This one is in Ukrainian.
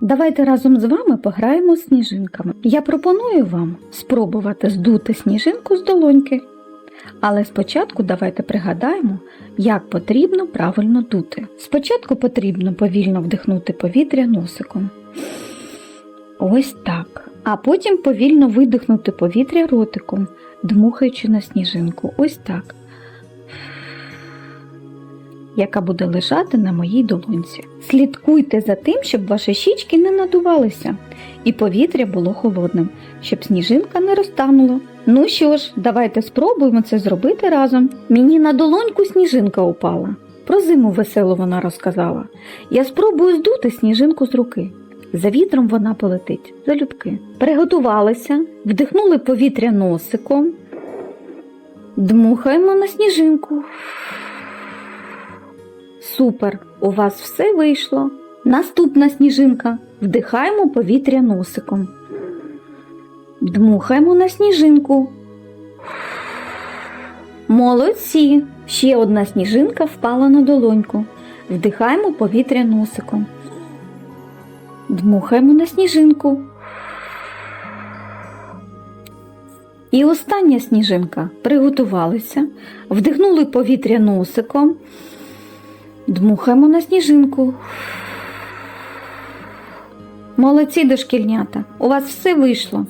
Давайте разом з вами пограємо з сніжинками. Я пропоную вам спробувати здути сніжинку з долоньки. Але спочатку давайте пригадаємо, як потрібно правильно дути. Спочатку потрібно повільно вдихнути повітря носиком. Ось так. А потім повільно видихнути повітря ротиком, дмухаючи на сніжинку. Ось так. Яка буде лежати на моїй долонці. Слідкуйте за тим, щоб ваші щічки не надувалися і повітря було холодним, щоб сніжинка не розтанула. Ну що ж, давайте спробуємо це зробити разом. Мені на долоньку сніжинка упала. Про зиму весело вона розказала. Я спробую здути сніжинку з руки. За вітром вона полетить, залюбки. Приготувалися, вдихнули повітря носиком, дмухаємо на сніжинку. Супер! У вас все вийшло. Наступна сніжинка. Вдихаємо повітря носиком. Дмухаємо на сніжинку. Молодці! Ще одна сніжинка впала на долоньку. Вдихаємо повітря носиком. Дмухаємо на сніжинку. І остання сніжинка. Приготувалися, вдихнули повітря носиком. Дмухаємо на сніжинку. Молодці дошкільнята, у вас все вийшло.